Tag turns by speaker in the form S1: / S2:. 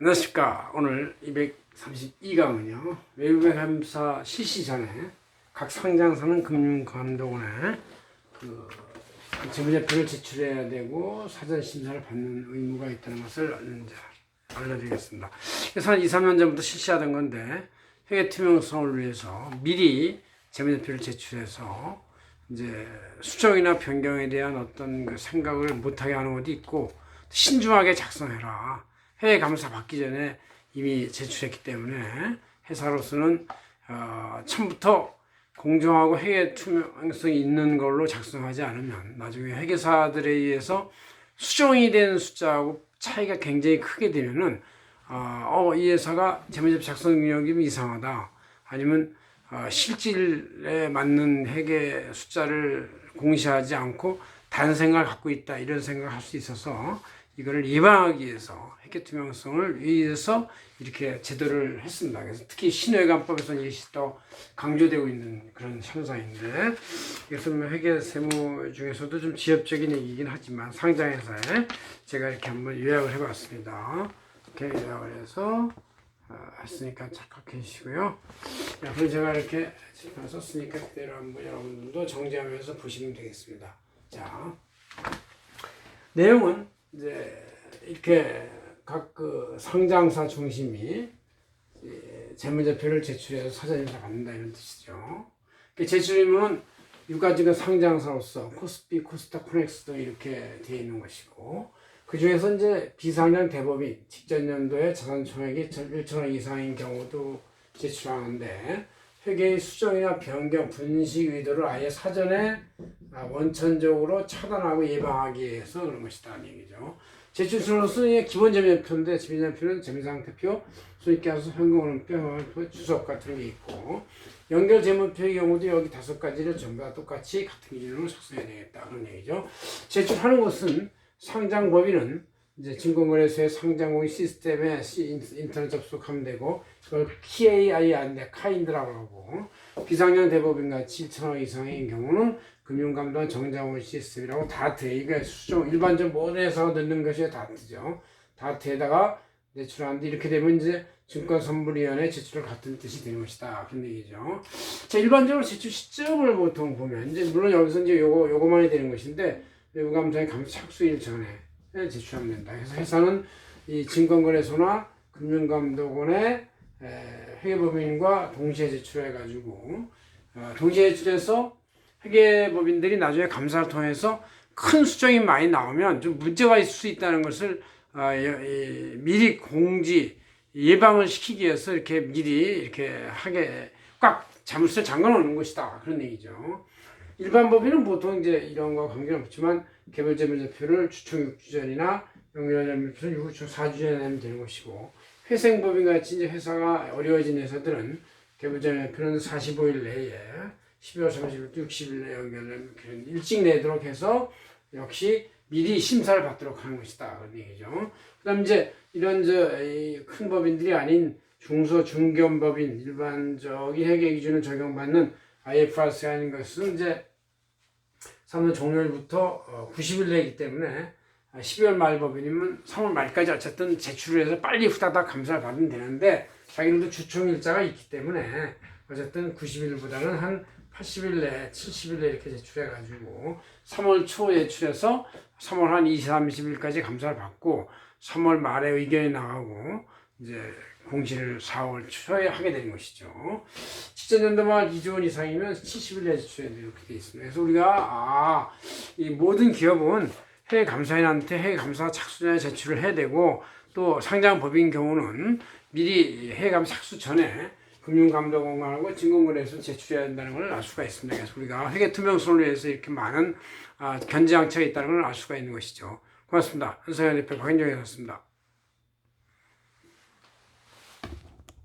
S1: 안녕하십니까. 오늘 232강은요. 외국의 감사 실시 전에 각 상장사는 금융감독원에 그 재무제표를 제출해야 되고 사전 심사를 받는 의무가 있다는 것을 알려드리겠습니다. 그래서 한 2, 3년 전부터 실시하던 건데 회계 투명성을 위해서 미리 재무제표를 제출해서 이제 수정이나 변경에 대한 어떤 그 생각을 못하게 하는 것도 있고 신중하게 작성해라. 해외 감사 받기 전에 이미 제출했기 때문에 회사로서는 어, 처음부터 공정하고 회계 투명성이 있는 걸로 작성하지 않으면 나중에 회계사들에 의해서 수정이 된 숫자하고 차이가 굉장히 크게 되면은 어, 어, 이 회사가 재무제표 작성 능력이 이상하다. 아니면 어, 실질에 맞는 회계 숫자를 공시하지 않고 다른 생각을 갖고 있다. 이런 생각을 할 수 있어서 이거를 예방하기 위해서 회계 투명성을 위해서 이렇게 제도를 했습니다. 그래서 특히 신회관법에서는 이것이 또 강조되고 있는 그런 현상인데 이것은 뭐 회계 세무 중에서도 좀 지엽적인 얘기긴 하지만 상장회사에 제가 이렇게 한번 요약을 해봤습니다. 이렇게 요약을 해서 어, 했으니까 착각해 주시고요. 앞으로 제가 이렇게 썼으니까 그대로 한번 여러분들도 정지하면서 보시면 되겠습니다. 자, 내용은 이제 이렇게 각 그 상장사 중심이 이 재무제표를 제출해서 사전임사 받는다 이런 뜻이죠. 그 제출이면 유가지가 상장사로서 코스피, 코스타, 코넥스도 이렇게 되어 있는 것이고 그 중에서 이제 비상장 대법인 직전 연도에 자산 총액이 1천억 이상인 경우도 제출하는데 회계의 수정이나 변경, 분식 의도를 아예 사전에 아, 원천적으로 차단하고 예방하기 위해서 그런 것이다 얘기죠. 제출서로서의 기본 재무제표인데 재무제표는 재무상태표, 수익계산서, 현금흐름표, 현금흐름표, 주석 같은 게 있고 연결 재무표의 경우도 여기 다섯 가지를 전부 다 똑같이 같은 기준으로 작성해야 되겠다 그런 얘기죠. 제출하는 것은 상장 법인은 이제 증권거래소의 상장공인 시스템에 시- 인터넷 접속하면 되고 그걸 KAI 안돼. 카인드라고 하고 비상장 대법인 같이 7천억 이상인 경우는 금융감독원 정장원 시스템이라고 다트 이게 수정 일반적 모든 회사가 넣는 것이 다트죠. 다트에다가 내출하는데 이렇게 되면 이제 증권선물위원회 제출을 같은 뜻이 되는 것이다. 그런 얘기죠. 자 일반적으로 제출 시점을 보통 보면 이제 물론 여기서 이제 요거 요거만이 되는 것인데 외부감사의 감사 착수일 전에 제출하면 된다. 그래서 회사는 이 증권거래소나 금융감독원의 에, 회계법인과 동시에 제출해가지고 어, 동시에 제출해서 회계법인들이 나중에 감사를 통해서 큰 수정이 많이 나오면 좀 문제가 있을 수 있다는 것을 이, 미리 공지 예방을 시키기 위해서 이렇게 미리 이렇게 하게 꽉 자물쇠 잠궈 놓는 것이다 그런 얘기죠. 일반 법인은 보통 이제 이런 거 관계는 없지만 개별재무제표를 추청 6주 전이나 연결재무제표는 6주 4주 전에 내면 되는 것이고 회생법인 같이 이제 회사가 어려워진 회사들은 개별재무제표는 45일 내에 12월 30일, 60일 내에 연결재무제표는 일찍 내도록 해서 역시 미리 심사를 받도록 하는 것이다 그런 얘기죠. 그 다음 이제 이런 저큰 법인들이 아닌 중소 중견 법인 일반적인 회계 기준을 적용받는 IFRS 하는 것은 이제 3월 종료일부터 90일 내기 때문에 12월 말 법인이면 3월 말까지 어쨌든 제출을 해서 빨리 후다닥 감사를 받으면 되는데 자기들도 주총 일자가 있기 때문에 어쨌든 90일보다는 한 80일 내, 70일 내 이렇게 제출해가지고 3월 초 제출해서 3월 한 20, 30일까지 감사를 받고 3월 말에 의견이 나가고 이제 공시를 4월 초에 하게 되는 것이죠. 말 2조 원 이상이면 70일 내에 제출해야 돼 이렇게 돼 있습니다. 그래서 우리가 아, 이 모든 기업은 해외 감사인한테 해외 감사 착수 전에 제출을 해야 되고 또 상장 법인 경우는 미리 해외 감사 착수 전에 금융감독원하고 증권거래소 제출해야 한다는 걸 알 수가 있습니다. 그래서 우리가 회계 투명성을 위해서 이렇게 많은 아, 견제 장치가 있다는 걸 알 수가 있는 것이죠. 고맙습니다. 한사연 대표 박현정이었습니다.